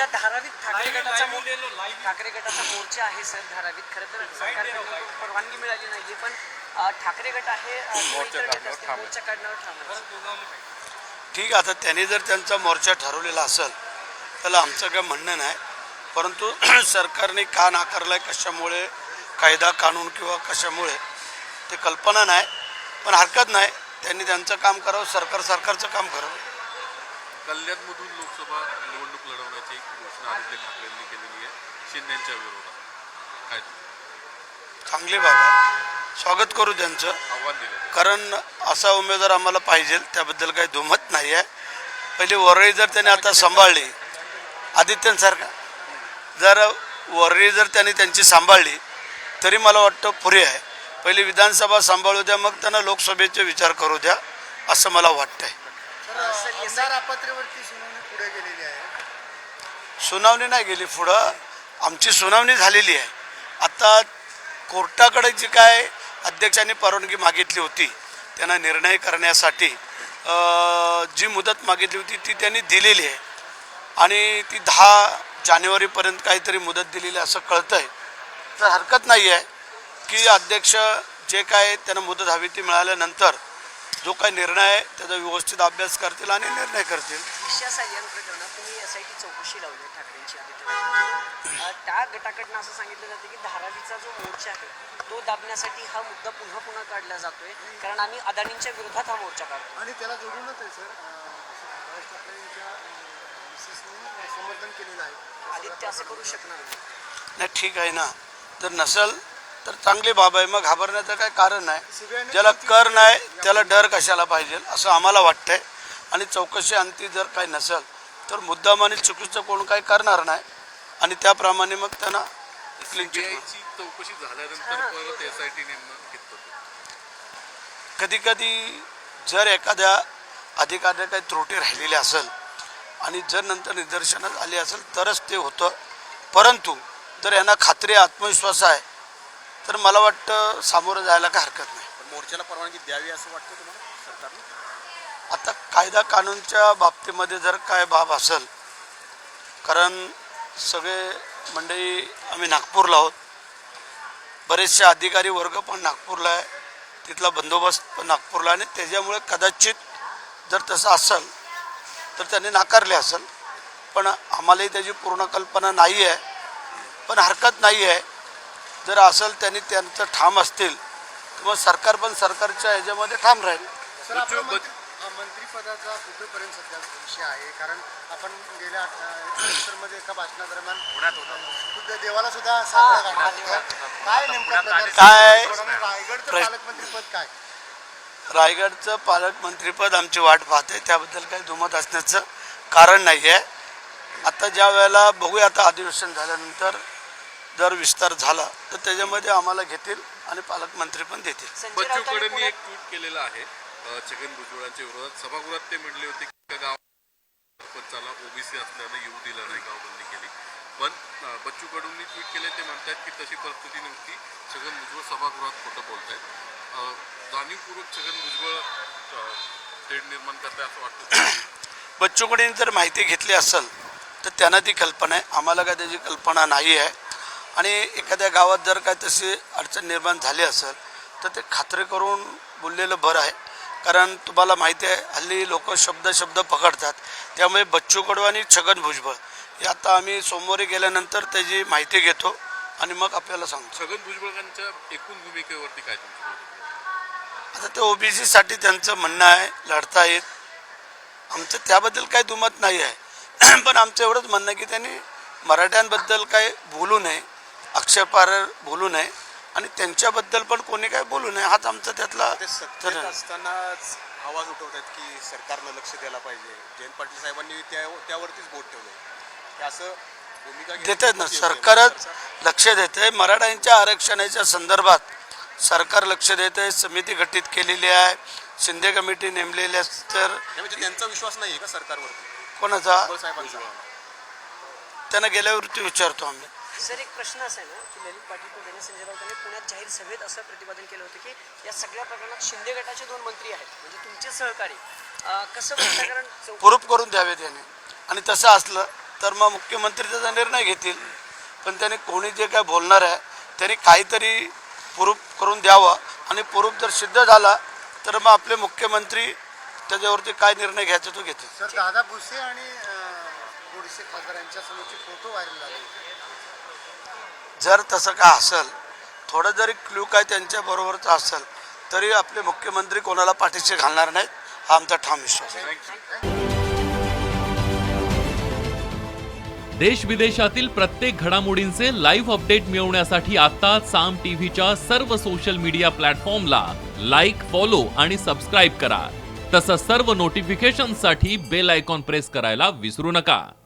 सध्या धारावीत ठाकरे गटाचा ठाकरे गटाचा मोर्चा आहे सर धारावीत. खरं तर सरकारकडनं परवानगी मिळाली नाहीये पण ठाकरे गट आहे मोर्चा काढण्यावर ठाम ठीक आहे आता त्यांनी जर त्यांचा मोर्चा ठरवलेला असेल त्याला आमचं काय म्हणणं नाही. परंतु सरकारने का नाकारलाय कशामुळे कायदा कानून किंवा कशामुळे ते कल्पना नाही. पण हरकत नाही. त्यांनी त्यांचं काम करावं सरकार सरकारचं काम करावं. कल्याणमधून लोकसभा निवडणूक लढवण्याची घोषणा आदित्य ठाकरेंनी केलेली आहे. शिंदेच्या विरोधात. काय? चांगली बाबा. स्वागत करू त्यांचं. आव्हान दिलं कारण असा उमेदवार आम्हाला पाहिजे त्याबद्दल काही दुमत नाही आहे. पहिली वरळी जर त्याने आता सांभाळली आदित्यंसारखा जर वरळी जर त्यांनी त्यांची सांभाळली तरी मला वाटतं पुरे आहे. पहिली विधानसभा सांभाळू द्या मग त्यांना लोकसभेचे विचार करू द्या असं मला वाटतंय. आमदार सुनावणी पुढे गेलेली आहे. सुनावणी नाही गेली पुढं. आमची सुनावणी झालेली आहे. आता कोर्टाकडे जी काय अध्यक्षांनी परवानगी मागितली होती त्यांना निर्णय करण्यासाठी जी मुदत मागितली होती ती त्यांनी दिलेली आहे. आणि ती दहा जानेवारीपर्यंत काहीतरी मुदत दिलेली असं कळतं आहे तर हरकत नाही आहे की अध्यक्ष जे काय त्यांना मुदत हवी ती मिळाल्यानंतर जो काय निर्णय आहे त्याचा व्यवस्थित अभ्यास करतील आणि निर्णय करतील. दिशा सायन प्रकरणात तुम्ही एस आय टी चौकशी लावली आहे ठाकरेंची त्या गटाकडनं असं सांगितलं जातं की धारावीचा जो मोर्चा आहे तो दाबण्यासाठी हा मुद्दा पुन्हा पुन्हा काढला जातोय. कारण आम्ही अदानींच्या विरोधात हा मोर्चा काढतो आणि त्याला जोडूनच आहे सर. राज ठाकरे समर्थन केलेलं आहे. आदित्य असं करू शकणार नाही. नाही ठीक आहे ना. जर नसेल तर चांगली बाब आहे. मग घाबरण्याचं काय कारण नाही. सीबीआयने ज्याला कर नाही त्याला डर कशाला पाहिजे असं आम्हाला वाटतंय. आणि चौकशी अंती जर काही नसेल तर मुद्दाम आणि चुकीचं कोण काही करणार नाही. आणि त्याप्रमाणे मग त्यांना चौकशी कधी कधी जर एखाद्या अधिकाऱ्या काही त्रुटी राहिलेली असेल आणि जर नंतर निदर्शनात आली असेल तरच ते होतं. परंतु जर यांना खात्री आत्मविश्वास आहे तर मला वाटतं सामोरं जायला काय हरकत नाही. पण मोर्चाला परवानगी द्यावी असं वाटतं तुम्हाला सरकारने आता कायदा कानूनच्या बाबतीमध्ये जर काय बाब असेल कारण सगळे मंडळी आम्ही नागपूरला आहोत. बरेचसे अधिकारी वर्ग पण नागपूरला आहे. तिथला बंदोबस्त पण नागपूरला आहे आणि त्याच्यामुळे कदाचित जर तसं असेल तर त्यांनी नाकारले असेल. पण आम्हालाही त्याची पूर्ण कल्पना नाही आहे पण हरकत नाही आहे जर असेल त्यांनी त्यांचं ठाम असतील तर मग सरकार पण सरकारच्या ह्याच्यामध्ये ठाम राहील. सर आपलं मंत्री अं, मंत्रिपदाचा कुठेपर्यंत सध्या विषय आहे? कारण आपण गेल्या मध्ये एका भाषणादरम्यान पुण्यात होता. खुद्द देवाला सुद्धा साकडं घातलं होतं. काय नेमका प्रकार काय? रायगडचं प्रश्न- पालकमंत्रीपद काय? रायगडचं पालकमंत्रीपद आमची वाट पाहते. त्याबद्दल काही दुमत असण्याचं कारण नाही आहे आता ज्या वेळेला बघूया आता अधिवेशन झाल्यानंतर जर विस्तार झाला तर त्याच्यामध्ये आम्हाला घेतील आणि पालकमंत्री पण देतील. बच्चू कडूंनी एक ट्विट केलेलं आहे छगन भुजबळांच्या विरोधात. सभागृहात ते म्हणले होते की गाव सरपंचाला ओबीसी असल्यानं येऊ दिलं नाही गावबंदी केली. पण बच्चू कडूंनी ट्विट केले ते म्हणतात की तशी परिस्थिती नव्हती. छगन भुजबळ सभागृहात खोटं बोलतायत. जाणीवपूर्वक छगन भुजबळ तेढ निर्माण करताय असं वाटतं. बच्चूकडे जर माहिती घेतली असेल तर त्यांना ती कल्पना आहे. आम्हाला काय त्याची कल्पना नाही आहे आणि एखाद्या गावात जर काय तशी अडचण निर्माण झाली असेल तर ते खात्री करून बोललेलं बरं आहे. कारण तुम्हाला माहिती आहे हल्ली लोक शब्द शब्द पकडतात. त्यामुळे बच्चू कडू आणि छगन भुजबळ हे आता आम्ही सोमवारी गेल्यानंतर त्याची माहिती घेतो आणि मग आपल्याला सांगतो. छगन भुजबळांच्या एकूण भूमिकेवरती काय? आता ते ओबीसीसाठी त्यांचं म्हणणं आहे लढता येत आमचं त्याबद्दल काही दुमत नाही आहे. पण आमचं एवढंच म्हणणं आहे की त्यांनी मराठ्यांबद्दल काय बोलू नये. आक्षेपार्ह बोलू नये आणि त्यांच्याबद्दल पण कोणी काय बोलू नये हाच आमचा त्यातला ते सत्तेत असतानाच आवाज उठवत आहेत की सरकारनं लक्ष द्यायला पाहिजे. जयंत पाटील साहेबांनी त्या त्यावरतीच बोट ठेवलंय. ते असं भूमिका घेणं देत आहेत ना योग्य आहे. सरकारच लक्ष देत आहे मराठ्यांच्या आरक्षणाच्या संदर्भात सरकार लक्ष देत आहे समिती गठीत केलेली आहे. शिंदे कमिटी नेमलेली आहे तर नाही म्हणजे त्यांचा विश्वास नाही आहे का सरकारवरती? कोणाचा? साहेबांचा. त्यांना गेल्यावरती विचारतो आम्ही. सर एक प्रश्न असा आहे ना की ललित पाटील पण त्यांनी संजय राऊत यांनी पुण्यात जाहीर सभेत असं प्रतिपादन केलं होतं की या सगळ्या प्रकरणात शिंदे गटाचे दोन मंत्री आहेत म्हणजे तुमचे सहकारी. अं, कसं बघता कारण चौ- प्रूफ करून द्यावे त्याने आणि तसं असलं तर मग मुख्यमंत्री त्याचा निर्णय घेतील. पण त्याने कोणी जे काय बोलणार आहे त्यांनी काहीतरी प्रूफ करून द्यावं. आणि प्रूफ जर सिद्ध झाला तर मग आपले मुख्यमंत्री त्याच्यावरती काय निर्णय घ्यायचा तो घेतील. सर दादा भुसे आणि अं, गोडसे खासदार यांच्या समोरचे फोटो व्हायरल झाले. जर तसं का असेल थोडं जरी क्ल्यू काय त्यांच्याबरोबरचं असेल तरी आपले मुख्यमंत्री कोणाला पाठीशी घालणार नाहीत हा आमचा ठाम विश्वास आहे. देश विदेशातील प्रत्येक घडामोडींचे लाईव्ह अपडेट मिळवण्यासाठी आता साम टीव्हीच्या सर्व सोशल मीडिया प्लॅटफॉर्मला लाईक फॉलो आणि सबस्क्राईब करा. तसंच सर्व नोटिफिकेशनसाठी बेल आयकॉन प्रेस करायला विसरू नका.